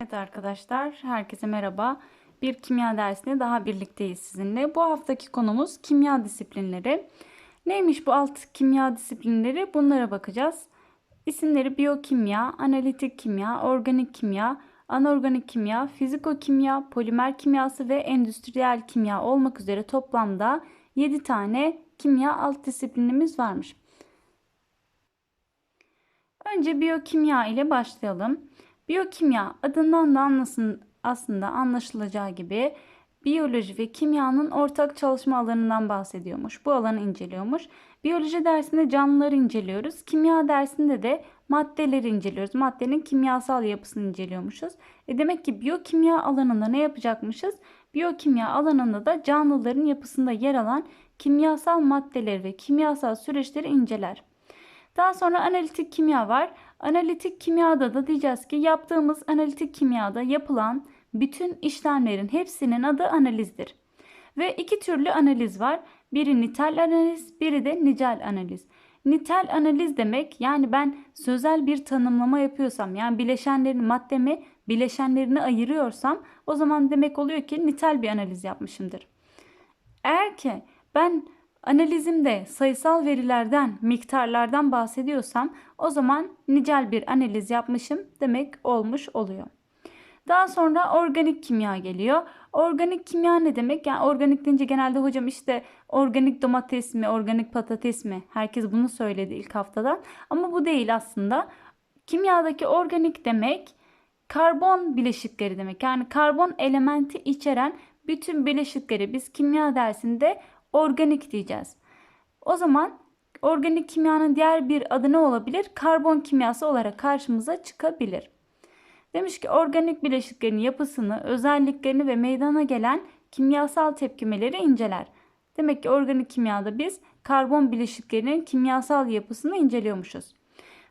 Evet arkadaşlar, herkese merhaba. Bir kimya dersinde daha birlikteyiz sizinle. Bu haftaki konumuz kimya disiplinleri. Neymiş bu alt kimya disiplinleri? Bunlara bakacağız. İsimleri biyokimya, analitik kimya, organik kimya, anorganik kimya, fizikokimya, polimer kimyası ve endüstriyel kimya olmak üzere toplamda 7 tane kimya alt disiplinimiz varmış. Önce biyokimya ile başlayalım. Biyokimya adından da anlasın, aslında anlaşılacağı gibi biyoloji ve kimyanın ortak çalışma alanından bahsediyormuş. Bu alanı inceliyormuş. Biyoloji dersinde canlıları inceliyoruz. Kimya dersinde de maddeleri inceliyoruz. Maddenin kimyasal yapısını inceliyormuşuz. E demek ki biyokimya alanında ne yapacakmışız? Biyokimya alanında da canlıların yapısında yer alan kimyasal maddeleri ve kimyasal süreçleri inceler. Daha sonra analitik kimya var. Analitik kimyada da diyeceğiz ki yaptığımız analitik kimyada yapılan bütün işlemlerin hepsinin adı analizdir. Ve iki türlü analiz var. Biri nitel analiz, biri de nicel analiz. Nitel analiz demek yani ben sözel bir tanımlama yapıyorsam yani bileşenlerin maddemi bileşenlerini ayırıyorsam o zaman demek oluyor ki nitel bir analiz yapmışımdır. Eğer ki ben analizimde sayısal verilerden, miktarlardan bahsediyorsam o zaman nicel bir analiz yapmışım demek olmuş oluyor. Daha sonra organik kimya geliyor. Organik kimya ne demek? Yani organik deyince genelde hocam işte organik domates mi, organik patates mi? Herkes bunu söyledi ilk haftadan. Ama bu değil aslında. Kimyadaki organik demek karbon bileşikleri demek. Yani karbon elementi içeren bütün bileşikleri biz kimya dersinde organik diyeceğiz. O zaman organik kimyanın diğer bir adı ne olabilir? Karbon kimyası olarak karşımıza çıkabilir. Demiş ki organik bileşiklerin yapısını, özelliklerini ve meydana gelen kimyasal tepkimeleri inceler. Demek ki organik kimyada biz karbon bileşiklerinin kimyasal yapısını inceliyormuşuz.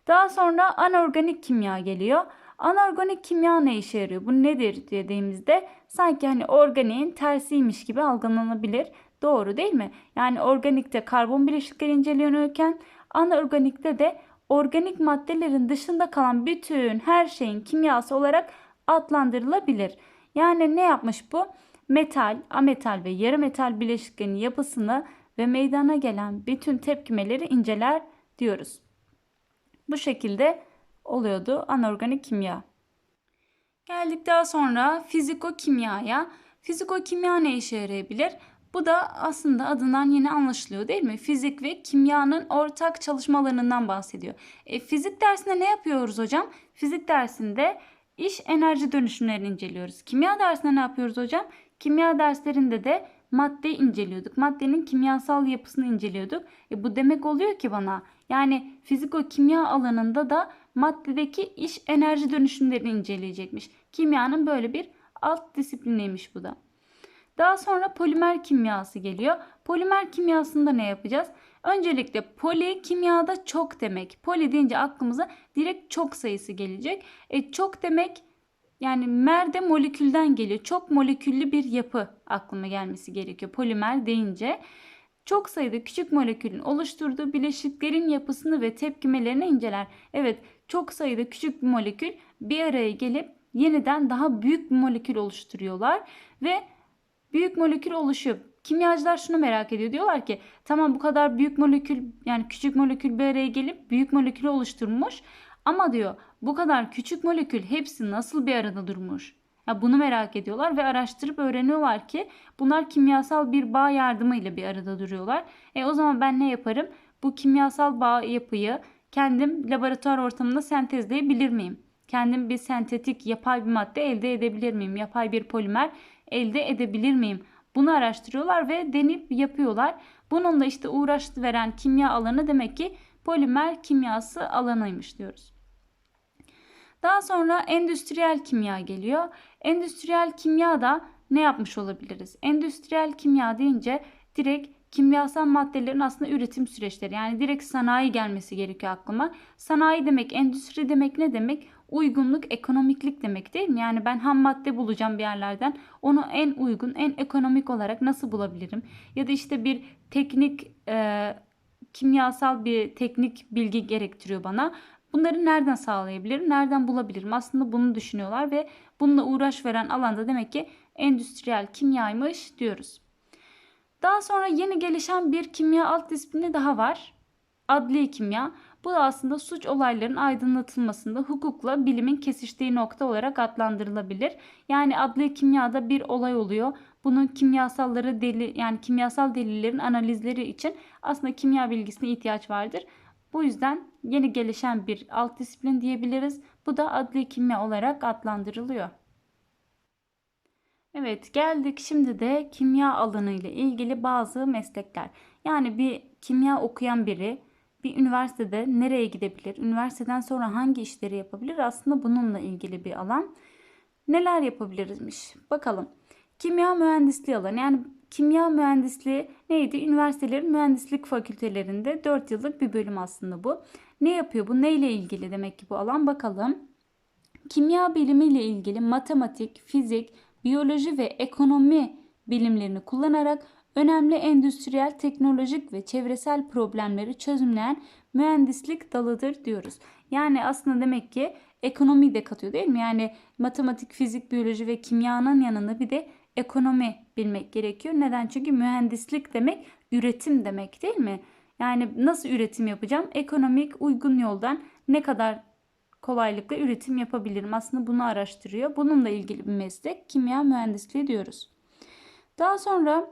Daha sonra anorganik kimya geliyor. Anorganik kimya ne işe yarıyor? Bu nedir dediğimizde sanki hani organiğin tersiymiş gibi algılanabilir. Doğru değil mi? Yani organikte karbon bileşikleri inceleniyorken anorganikte de organik maddelerin dışında kalan bütün her şeyin kimyası olarak adlandırılabilir. Yani ne yapmış bu? Metal, ametal ve yarı metal bileşiklerin yapısını ve meydana gelen bütün tepkimeleri inceler diyoruz. Bu şekilde oluyordu anorganik kimya. Geldik daha sonra fiziko-kimyaya. Fiziko-kimya ne işe yarayabilir? Bu da aslında adından yine anlaşılıyor değil mi? Fizik ve kimyanın ortak çalışmalarından bahsediyor. E, fizik dersinde ne yapıyoruz hocam? Fizik dersinde iş enerji dönüşümlerini inceliyoruz. Kimya dersinde ne yapıyoruz hocam? Kimya derslerinde de madde inceliyorduk. Maddenin kimyasal yapısını inceliyorduk. E, bu demek oluyor ki bana yani fiziko kimya alanında da maddedeki iş enerji dönüşümlerini inceleyecekmiş. Kimyanın böyle bir alt disipliniymiş bu da. Daha sonra polimer kimyası geliyor. Polimer kimyasında ne yapacağız? Öncelikle poli kimyada çok demek. Poli deyince aklımıza direkt çok sayısı gelecek. E, çok demek yani mer de molekülden geliyor. Çok moleküllü bir yapı aklıma gelmesi gerekiyor. Polimer deyince çok sayıda küçük molekülün oluşturduğu bileşiklerin yapısını ve tepkimelerini inceler. Evet, çok sayıda küçük molekül bir araya gelip yeniden daha büyük molekül oluşturuyorlar ve büyük molekül oluşuyor. Kimyacılar şunu merak ediyor. Diyorlar ki tamam bu kadar büyük molekül yani küçük molekül bir araya gelip büyük molekülü oluşturmuş. Ama diyor bu kadar küçük molekül hepsi nasıl bir arada durmuş? Ya bunu merak ediyorlar ve araştırıp öğreniyorlar ki bunlar kimyasal bir bağ yardımıyla bir arada duruyorlar. E o zaman ben ne yaparım? Bu kimyasal bağ yapıyı kendim laboratuvar ortamında sentezleyebilir miyim? Kendim bir sentetik yapay bir madde elde edebilir miyim? Yapay bir polimer elde edebilir miyim? Bunu araştırıyorlar ve denip yapıyorlar. Bunun da işte uğraş veren kimya alanı demek ki polimer kimyası alanıymış diyoruz. Daha sonra endüstriyel kimya geliyor. Endüstriyel kimya da ne yapmış olabiliriz? Endüstriyel kimya deyince direkt kimyasal maddelerin aslında üretim süreçleri. Yani direkt sanayi gelmesi gerekiyor aklıma. Sanayi demek, endüstri demek ne demek? Uygunluk, ekonomiklik demek değil mi? Yani ben ham madde bulacağım bir yerlerden. Onu en uygun, en ekonomik olarak nasıl bulabilirim? Ya da işte bir teknik, e, kimyasal bir teknik bilgi gerektiriyor bana. Bunları nereden sağlayabilirim? Nereden bulabilirim? Aslında bunu düşünüyorlar ve bununla uğraş veren alanda demek ki endüstriyel kimyaymış diyoruz. Daha sonra yeni gelişen bir kimya alt disiplini daha var. Adli kimya. Bu da aslında suç olaylarının aydınlatılmasında hukukla bilimin kesiştiği nokta olarak adlandırılabilir. Yani adli kimyada bir olay oluyor. Bunun kimyasalları deli yani kimyasal delillerin analizleri için aslında kimya bilgisine ihtiyaç vardır. Bu yüzden yeni gelişen bir alt disiplin diyebiliriz. Bu da adli kimya olarak adlandırılıyor. Evet geldik şimdi de kimya alanı ile ilgili bazı meslekler. Yani bir kimya okuyan biri bir üniversitede nereye gidebilir? Üniversiteden sonra hangi işleri yapabilir? Aslında bununla ilgili bir alan. Neler yapabilirizmiş? Bakalım. Kimya mühendisliği alanı yani kimya mühendisliği neydi? Üniversitelerin mühendislik fakültelerinde 4 yıllık bir bölüm aslında bu. Ne yapıyor bu? Neyle ilgili demek ki bu alan? Bakalım. Kimya bilimiyle ilgili matematik, fizik, biyoloji ve ekonomi bilimlerini kullanarak önemli endüstriyel, teknolojik ve çevresel problemleri çözümleyen mühendislik dalıdır diyoruz. Yani aslında demek ki ekonomiyi de katıyor değil mi? Yani matematik, fizik, biyoloji ve kimyanın yanında bir de ekonomi bilmek gerekiyor. Neden? Çünkü mühendislik demek üretim demek değil mi? Yani nasıl üretim yapacağım? Ekonomik uygun yoldan ne kadar kolaylıkla üretim yapabilirim? Aslında bunu araştırıyor. Bununla ilgili bir meslek kimya mühendisliği diyoruz. Daha sonra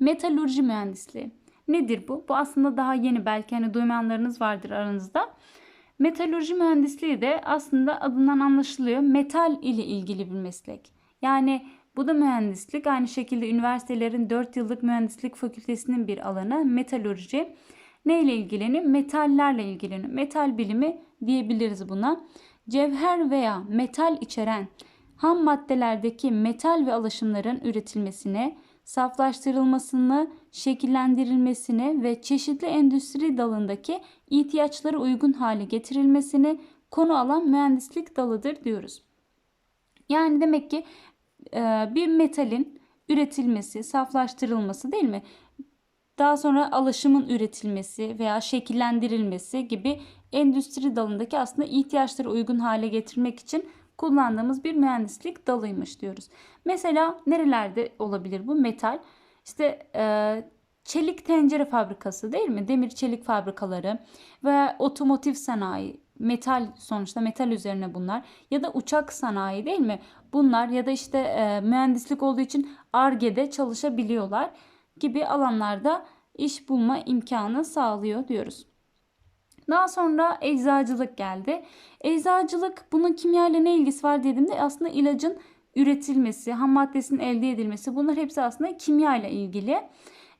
metalurji mühendisliği. Nedir bu? Bu aslında daha yeni belki hani duymayanlarınız vardır aranızda. Metalurji mühendisliği de aslında adından anlaşılıyor. Metal ile ilgili bir meslek. Yani bu da mühendislik. Aynı şekilde üniversitelerin 4 yıllık mühendislik fakültesinin bir alanı metalurji. Ne ile ilgileniyor? Metallerle ilgileniyor. Metal bilimi diyebiliriz buna. Cevher veya metal içeren ham maddelerdeki metal ve alaşımların üretilmesine, saflaştırılmasını, şekillendirilmesini ve çeşitli endüstri dalındaki ihtiyaçlara uygun hale getirilmesini konu alan mühendislik dalıdır diyoruz. Yani demek ki bir metalin üretilmesi, saflaştırılması değil mi? Daha sonra alaşımın üretilmesi veya şekillendirilmesi gibi endüstri dalındaki aslında ihtiyaçlara uygun hale getirmek için kullandığımız bir mühendislik dalıymış diyoruz. Mesela nerelerde olabilir bu metal? İşte e, çelik tencere fabrikası değil mi? Demir çelik fabrikaları ve otomotiv sanayi, metal sonuçta metal üzerine bunlar ya da uçak sanayi değil mi? Bunlar ya da işte e, mühendislik olduğu için ARGE'de çalışabiliyorlar gibi alanlarda iş bulma imkanı sağlıyor diyoruz. Daha sonra eczacılık geldi. Eczacılık bunun kimya ile ne ilgisi var dediğimde aslında ilacın üretilmesi, ham maddesinin elde edilmesi bunlar hepsi aslında kimya ile ilgili.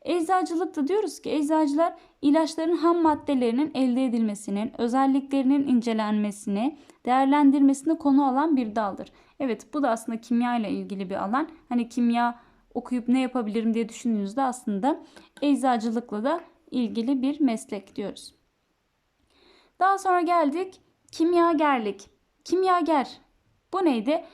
Eczacılıkta diyoruz ki eczacılar ilaçların ham maddelerinin elde edilmesinin, özelliklerinin incelenmesini, değerlendirmesini konu alan bir daldır. Evet bu da aslında kimya ile ilgili bir alan. Hani kimya okuyup ne yapabilirim diye düşündüğünüzde aslında eczacılıkla da ilgili bir meslek diyoruz. Daha sonra geldik kimyagerlik. Kimyager bu neydi?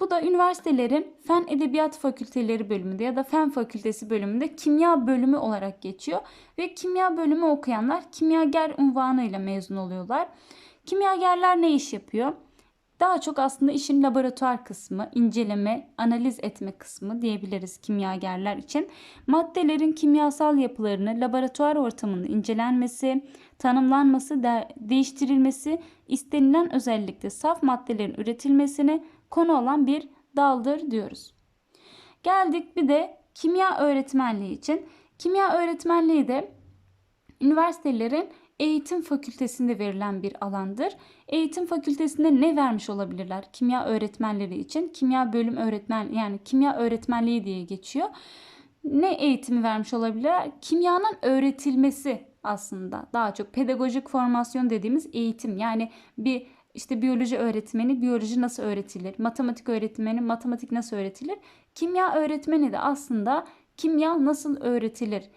Bu da üniversitelerin fen edebiyat fakülteleri bölümünde ya da fen fakültesi bölümünde kimya bölümü olarak geçiyor. Ve kimya bölümü okuyanlar kimyager unvanıyla mezun oluyorlar. Kimyagerler ne iş yapıyor? Daha çok aslında işin laboratuvar kısmı, inceleme, analiz etme kısmı diyebiliriz kimyagerler için. Maddelerin kimyasal yapılarını laboratuvar ortamında incelenmesi, tanımlanması, de değiştirilmesi, istenilen özellikle saf maddelerin üretilmesine konu olan bir daldır diyoruz. Geldik bir de kimya öğretmenliği için. Kimya öğretmenliği de üniversitelerin eğitim fakültesinde verilen bir alandır. Eğitim fakültesinde ne vermiş olabilirler? Kimya öğretmenleri için kimya bölüm öğretmen yani kimya öğretmenliği diye geçiyor. Ne eğitimi vermiş olabilirler? Kimyanın öğretilmesi aslında daha çok pedagojik formasyon dediğimiz eğitim. Yani bir işte biyoloji öğretmeni biyoloji nasıl öğretilir? Matematik öğretmeni matematik nasıl öğretilir? Kimya öğretmeni de aslında kimya nasıl öğretilir?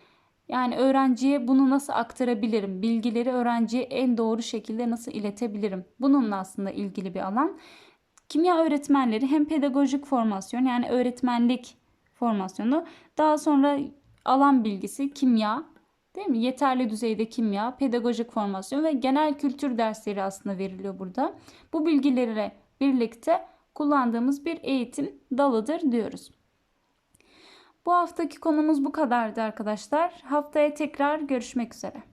Yani öğrenciye bunu nasıl aktarabilirim? Bilgileri öğrenciye en doğru şekilde nasıl iletebilirim? Bununla aslında ilgili bir alan. Kimya öğretmenleri hem pedagojik formasyon yani öğretmenlik formasyonu daha sonra alan bilgisi kimya Değil mi? Yeterli düzeyde kimya, pedagojik formasyon ve genel kültür dersleri aslında veriliyor burada. Bu bilgilerle birlikte kullandığımız bir eğitim dalıdır diyoruz. Bu haftaki konumuz bu kadardı arkadaşlar. Haftaya tekrar görüşmek üzere.